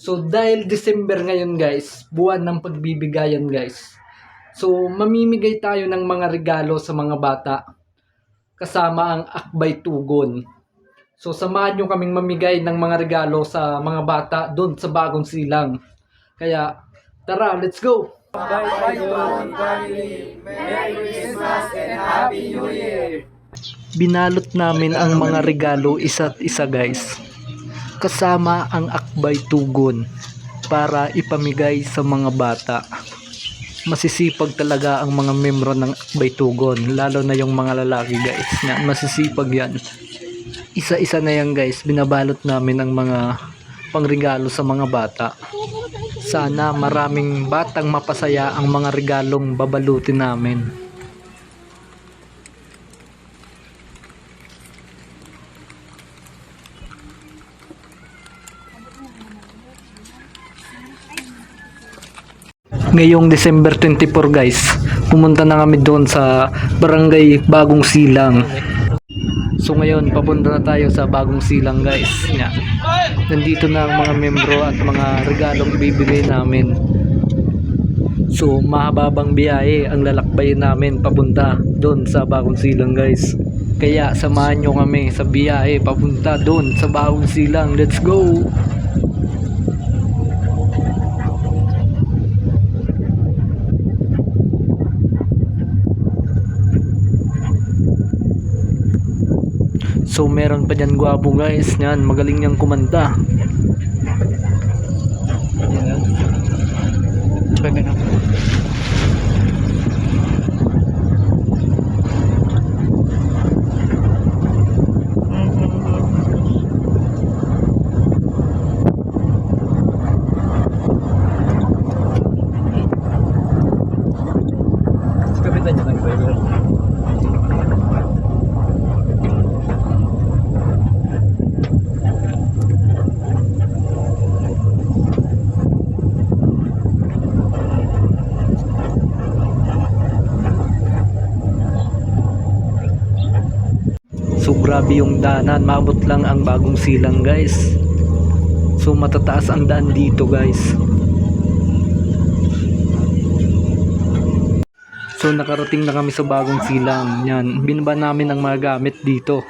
So dahil December ngayon guys, buwan ng pagbibigayan guys. So mamimigay tayo ng mga regalo sa mga bata kasama ang Akbay Tugon. So samahan nyo kaming mamigay ng mga regalo sa mga bata doon sa bagong silang. Kaya tara, let's go! Binalot namin ang mga regalo isa't isa guys. Kasama ang Akbay Tugon para ipamigay sa mga bata. Masisipag talaga ang mga membro ng Akbay Tugon, lalo na yung mga lalaki guys. Yan, masisipag yan. Isa-isa na yan guys, binabalot namin ang mga pangregalo sa mga bata. Sana maraming batang mapasaya ang mga regalong babalutin namin. Ngayong December 24 guys pumunta na kami doon sa barangay Bagong Silang. So ngayon papunta na tayo sa Bagong Silang guys. Nya. nandito na ang mga membro at mga regalong ibibigay namin. So mahababang biyahe ang lalakbayin namin papunta doon sa Bagong Silang guys. Kaya samahan nyo kami sa biyahe papunta doon sa Bagong Silang. Let's go So meron pa dyan gwapo guys. Yan, magaling niyang kumanta. Kapitan grabe yung daanan, maabot lang ang bagong silang guys. So matataas ang daan dito guys. So nakarating na kami sa bagong silang. Yan, binaba namin ang mga gamit dito.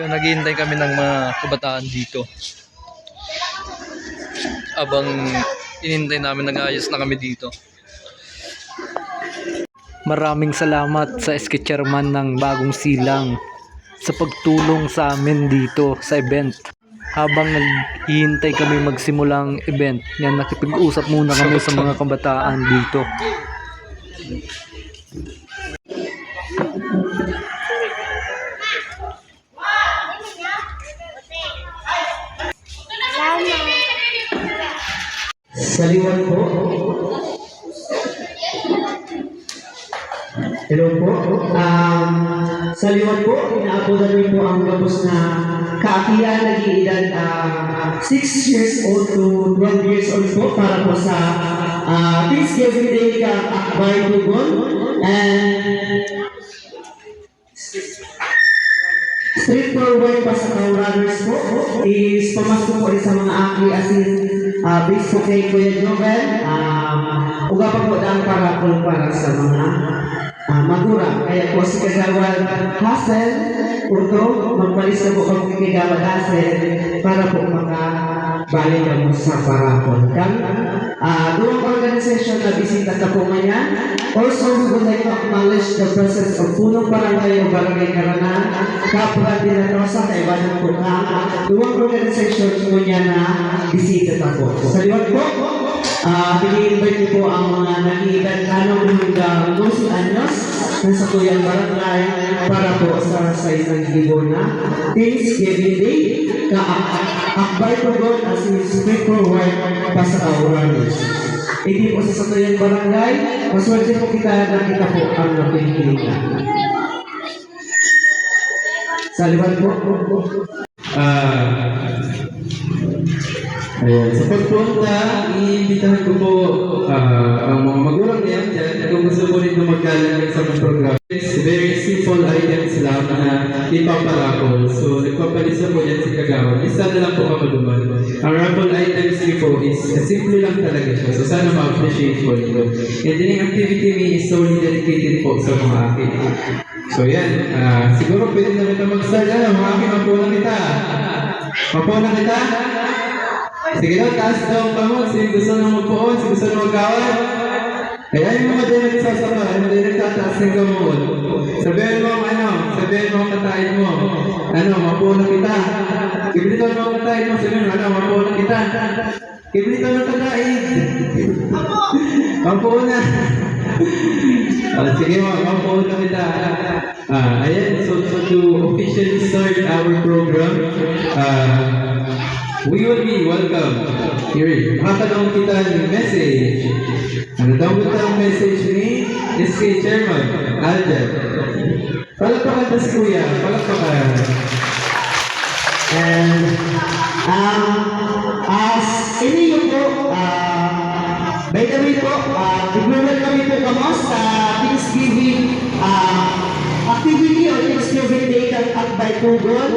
Yung naghihintay kami ng mga kabataan dito. Abang inintay namin nag-ayos na kami dito. Maraming salamat sa sketcherman ng Bagong Silang sa pagtulong sa amin dito sa event. Habang naghihintay kami magsimulang event, yan nakipag-usap muna kami sa mga kabataan dito. Saliwan po. Hello po. Um, sa liwan po, inaabudan niyo po ang gabos na kaakiyan nag-iedad 6 years old to 12 years old po para po sa uh, Thanksgiving Day ka Akbay Tugon. And Street forward pa sa Runners po is pamasok po sa mga aki as in uh, based po kay Kuya Jovel. Um, uga pa po dang para po para sa mga uh, magura. Kaya po si Kagawad Hassel, Urto, magpalis na po kami kay Hassel para po makabalik kami sa parapon. Kang uh, doon organization na bisita ka po ngayon. Also, we would like to acknowledge the presence of Punong Barangay o Barangay Karanan, Kapwa de la Rosa, Kaibanan po ka. Duwang organization po niya na bisita ka po. Sa liwat po, Ah, pili-invite niyo po ang mga nag-iibat tanong hanggang 12 anyos na sa Tuyang Barangay para po sa sa isang libo na Thanksgiving Day ka akbay po doon as straightforward pa sa Auranis. Hindi po sa Satuyang Barangay, maswerte po kita na kita po ang napilihan. Sa liwan po, Ah, Ayan, sa pagpunta, iimbitahan ko po ah, ang mga magulang niyan dyan. Kung gusto mo rin na magkalang sa program. Simple items lang na ipaparaffle. So, nagpapalisa po yan si Kagawa. Isa na lang po ako duman. Ang raffle items niyo po is uh, simple lang talaga siya. So, sana ma-appreciate po ito. And then, yung activity me is solely dedicated po sa mga akin. So, yan. Ah, siguro pwede na kita mag-start. Ano, mga akin, mapunan kita. Mapunan kita? Sige daw, taas daw ang pamon. Sino gusto na magpuon? Sino gusto na magkawal? Kaya yung mga di nagsasama, yung mga di nagtataas ng gamon. Sabihin mo, ano, sabihin mo ang katain mo. Ano, mapunan kita. Kiblito mo ang katain mo. Sabihin mo, ano, mapunan kita. Kiblito mo katain. Mapunan. Ah, sige mo, mapunan kita. Ah, ayan, so, so to officially start our program, ah, We will be welcome. Here, makatanong kita ng message. Ano daw mo ang message ni SK Chairman, Alden? Palakpakan ta si Kuya, palakpakan. And um, as inyo po, uh, by the way po, uh, nag-welcome kami po kamo sa Thanksgiving uh, activity or Thanksgiving Day ng Akbay Tugon.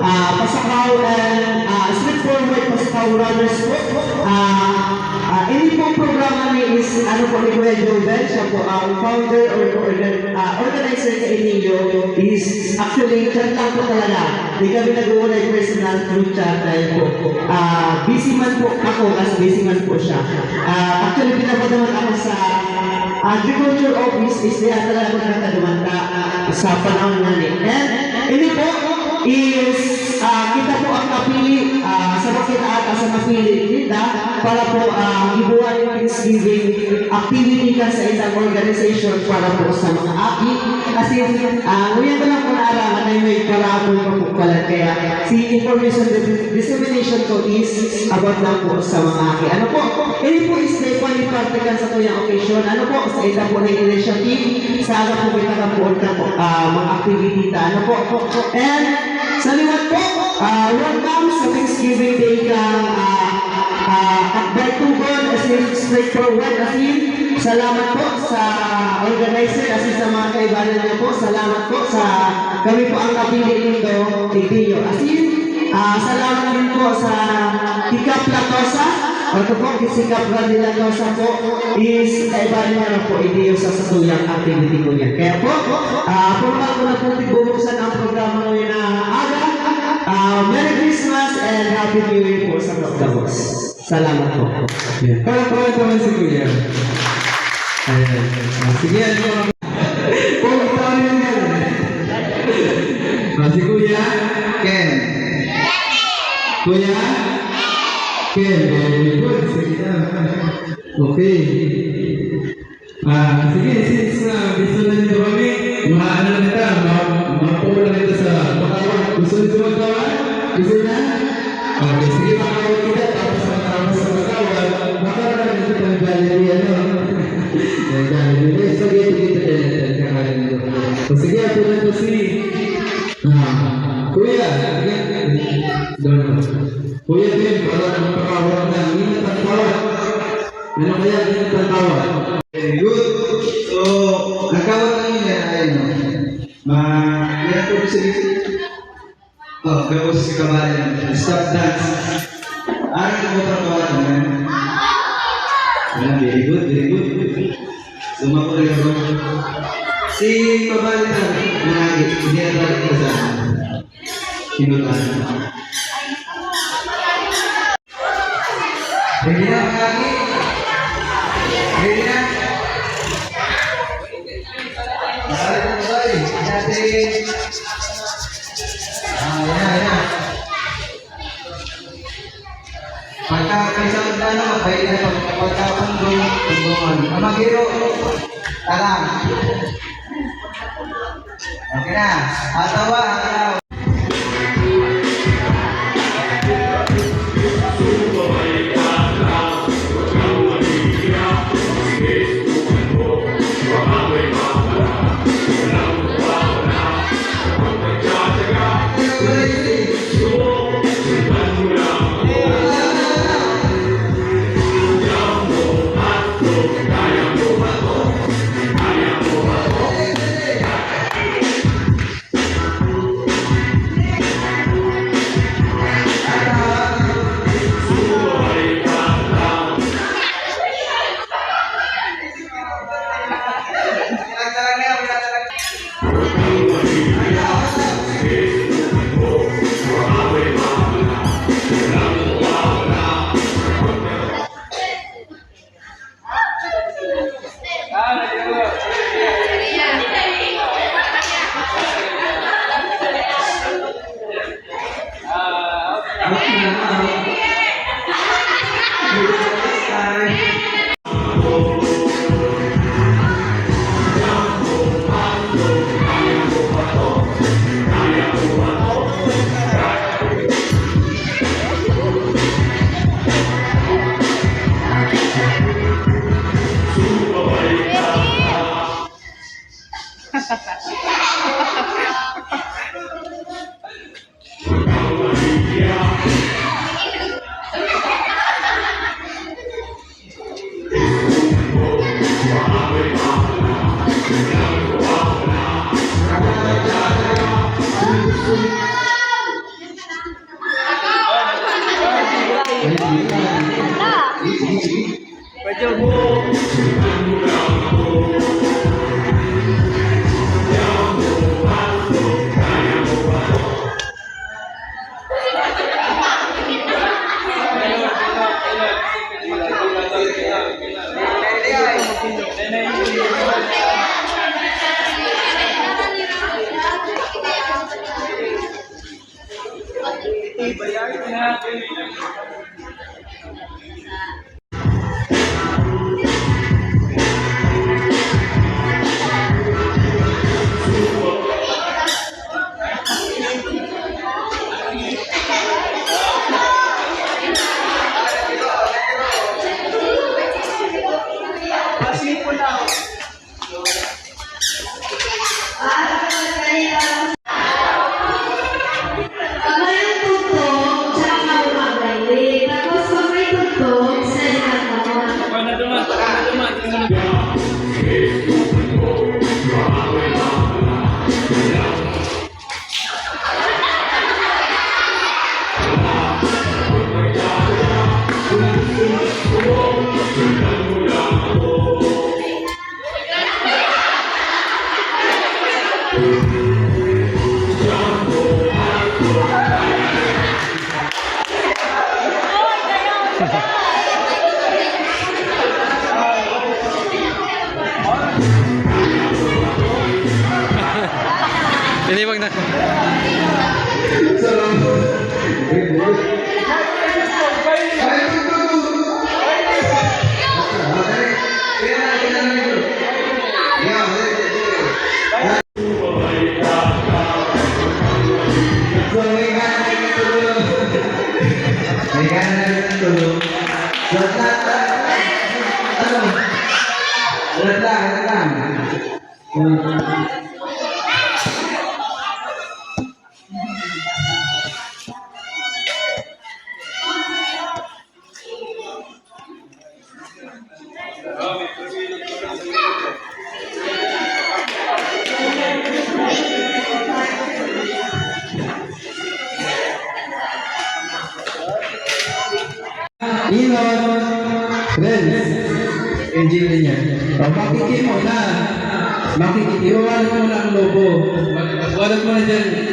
Uh, Pasakaw and uh, straightforward Pasakaw runners po. Uh, uh, ini po programa ni is ano po ni Kuya Joven, siya po ang founder or organ, uh, organizer sa inyo is actually chat lang po talaga. Hindi kami nag-uulay personal through chat dahil po ah, busy man po ako as busy man po siya. Ah, actually pinapadaman ako sa agriculture office is kaya talaga ako nakatadumanta sa panahon nga ni. And ini po is ah, kita po ang napili ah, sa makita at sa napili kita para po uh, ibuwan yung Thanksgiving activity ka sa isang organization para po sa mga aki. Kasi uh, ngayon ko lang po naaraman na may karapon pa po pala. Kaya si information dis- dissemination ko is about lang po sa mga aki. Ano po? Ini po is na ipanipartikan sa tuyang occasion. Ano po? Sa isa po ng initiative. Sa aga po ka po ka po ah, mga activity ta. Ano po? And sa liwat po, ah, welcome sa Thanksgiving Day kang ah, uh, Akbar Tugon as in straightforward as in salamat po sa organizer as in sa mga kaibanan niyo po salamat po sa kami po ang napili nito Tigdiyo as in uh, salamat din po sa Hikap Latosa ito po, Hikap Randy Latosa po is kaibanan niya na po Tigdiyo sa satuyang activity ko niya kaya po, uh, formal na po bubuksan ang programa ngayon na aga uh, Merry Christmas and Happy New Year po sa mga boss. Salamat po. Yeah. Palakpakan naman si Kuya. Ah, sige, ano? Oh, tayo yan. Ah, Kuya. Ken. Kuya. Sige na. Okay. Ah, sige, since na gusto na nito kami, maano na kita, ma- mapulo na kita sa pakawan. Gusto nito magkawan? Gusto na? Okay, sige, makawal kita, tapos matapos sa pakawan, makaroon na nito ng gallery, ano? Ng gallery. Eh, sige, sige, sige, sige, So, sige, ako na to si... Ah, po sa Oh, gawin sa kabayan. Stop dance. Ano na po ang kawalan mo? Ayan, very good, very good. Sumakulit ako. Si Pabali na, nanagi, hindi na balik ka sa. Ready na, talang. Okay na.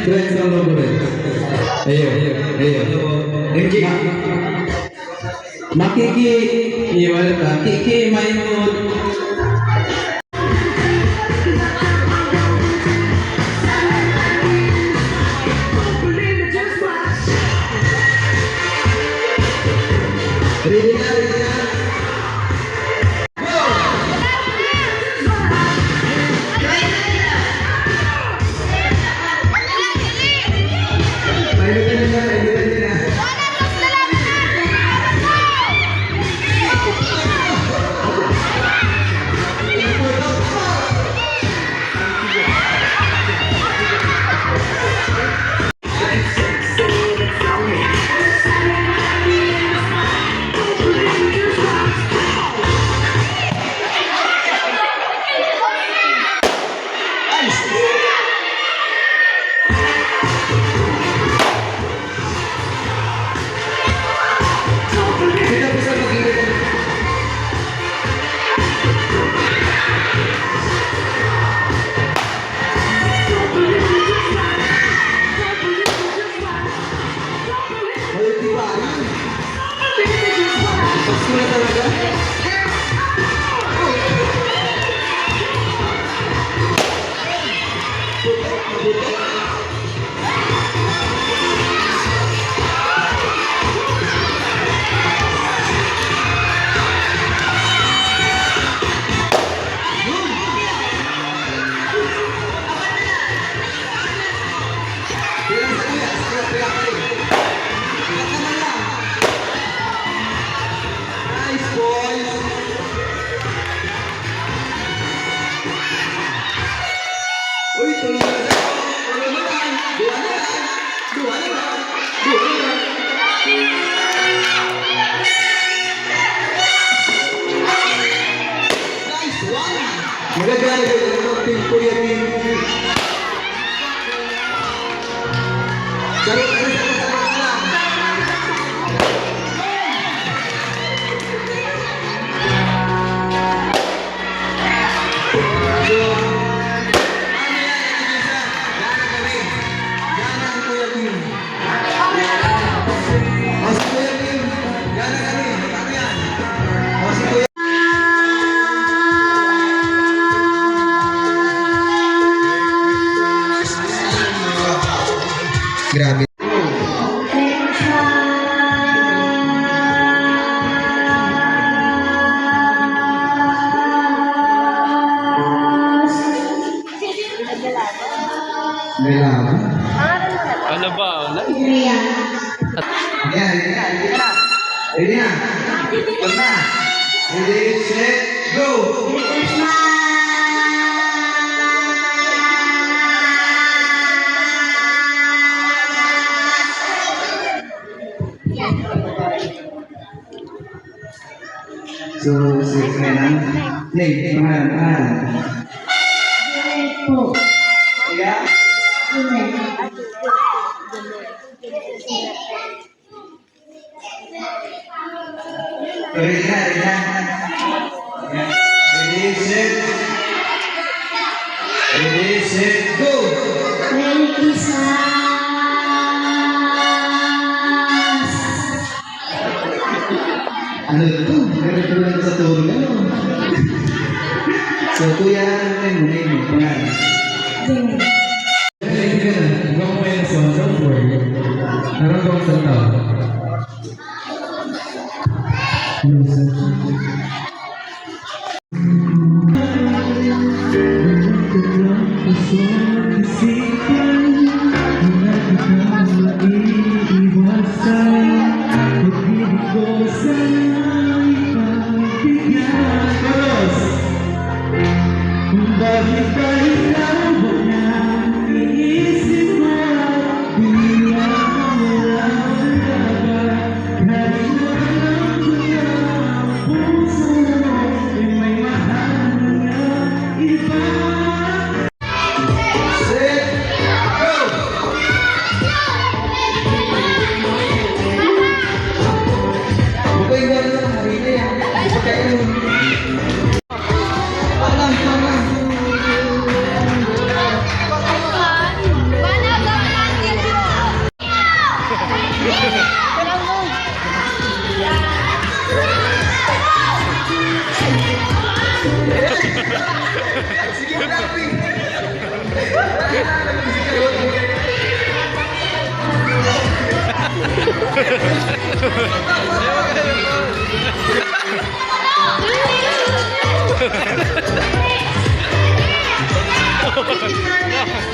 చిత్రహించడంలో కూడా అయ్యో అయ్యో ఇంకే మాకి కే కే Maimun Reina, reina.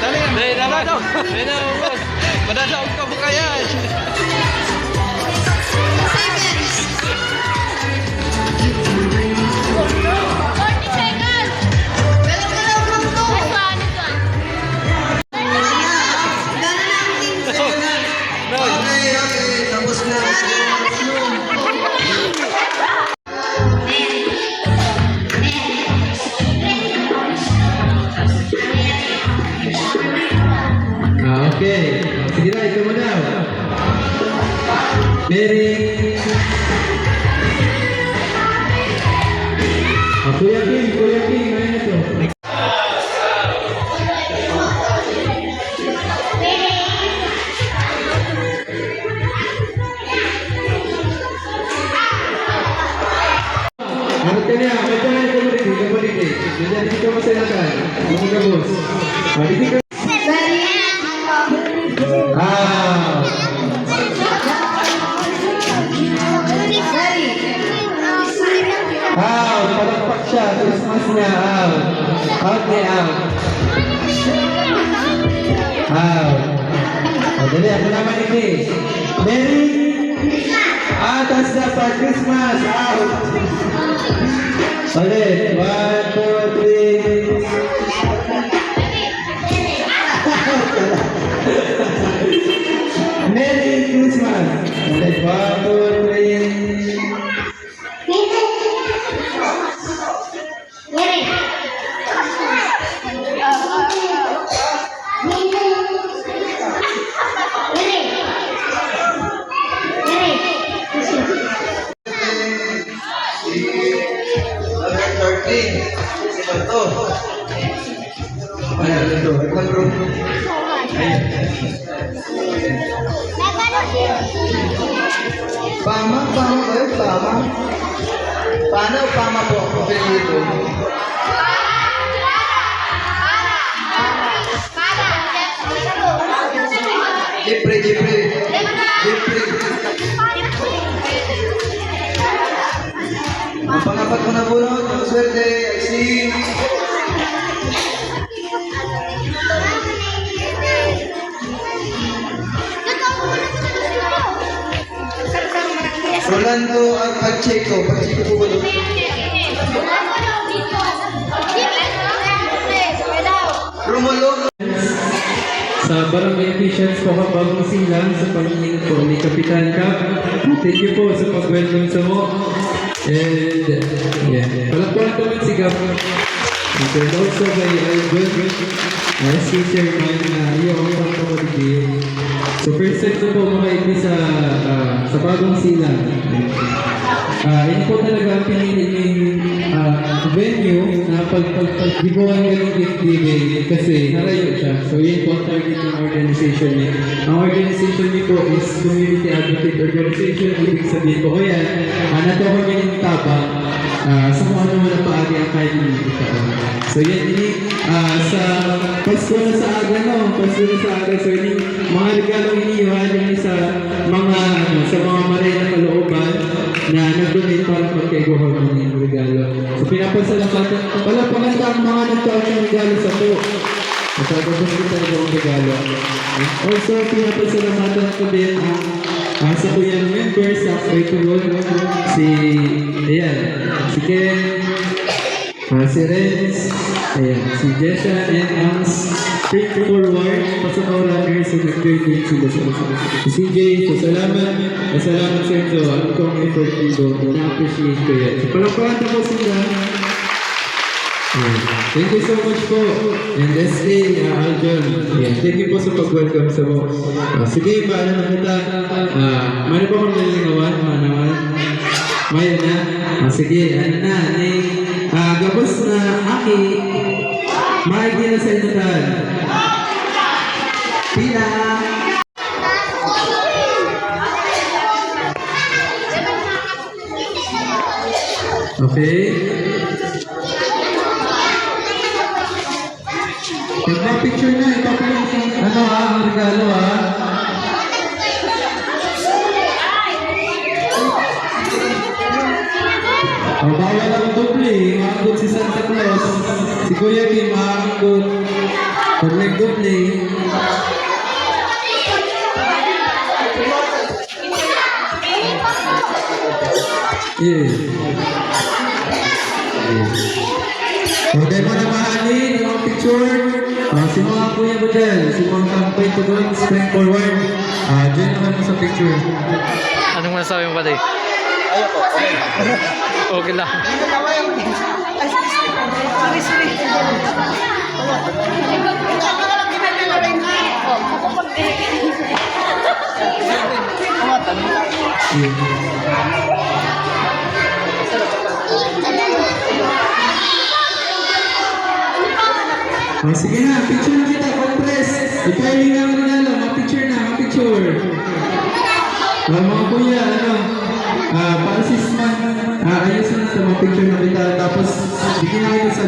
Dali, dali, dali, dali, dali, dali, dali, dali, dali, dali, dali, Parabéns! Oh, dapat siya, Christmas niya. Aw. Out Jadi apa nama ini. Merry atas dasar Christmas. Aw. Oke, One, two, three. Merry Christmas. Oke, One, two, three. Pama? Paano pama po ang apelyido? Jeffrey, Jeffrey. Jeffrey. Ang pangapat ko na bunot, ang swerte, ay si... Rolando at Pacheco. Pacheco po ba doon? Romulo. Sa Barangay Officials po Bagong Silang sa pamilya po ni Kapitan Cap. Thank you po sa pag-welcome sa mo. And yeah, palakpakan po si Gap. And also by Albert as si Chairman na iyong ang pagkakalibig. So first time na po makaibig sa ah, sa Bagong Silang. Ah, yun po talaga ang pinili ah, venue na pag pag ka ng gift giving kasi narayo siya. So yun po ang target ng organization niya. Ang organization niya po is Community Advocate Organization. Ibig sabihin po kaya uh, nato kami ng tabang ah, sa mga naman na paagi ang kahit hindi taon. So yan ini ah, sa Pasko na sa aga no, Pasko na sa aga. So yun mga regalo iniiwan yan sa mga ano, sa mga maray na kalooban na nag-donate para pagkaiguhan mo ng regalo. So pinapasalamatan, wala pa ganda ang mga nagtawag ng regalo sa to. Nagtawag kita ng regalo. And also, pinapasalamatan ko din ang ang sa kuyang members sa Faithful si, ayan, si Ken, Ah, si Renz, ayan, si Jessa, and ang straight forward, pasok runners, so nag-graduate sila sa Si CJ, so salamat, ah, salamat sa inyo, ano kong effort dito, na-appreciate ko yan. So palakpakan na po sila. Ayan. Thank you so much po. And SK, uh, Aljon. Ayan. Thank you po sa pag-welcome sa mo. Ah, sige, paano na kita? Uh, Mano pa kong nalilinawan? Manawan? Mayan na? Ah, sige, ano na? Ni, ah, gabos na aki, maigi na sa inyo tahan. Yeah. Okay mo na yung mga picture. Ah, si mga kuya mo dyan, si mga kampay ko doon, spring forward. Ah, dyan naman mo sa picture. Anong masasabi mo pati? okay lang. Ah, sige na, picture na kita, compress. Ipailing na ang regalo, mga-picture na, mga-picture. Ah, mga kuya, ano, ah, para si Sman, ah, ayos na sa mga picture na kita, tapos, bigyan na kita sa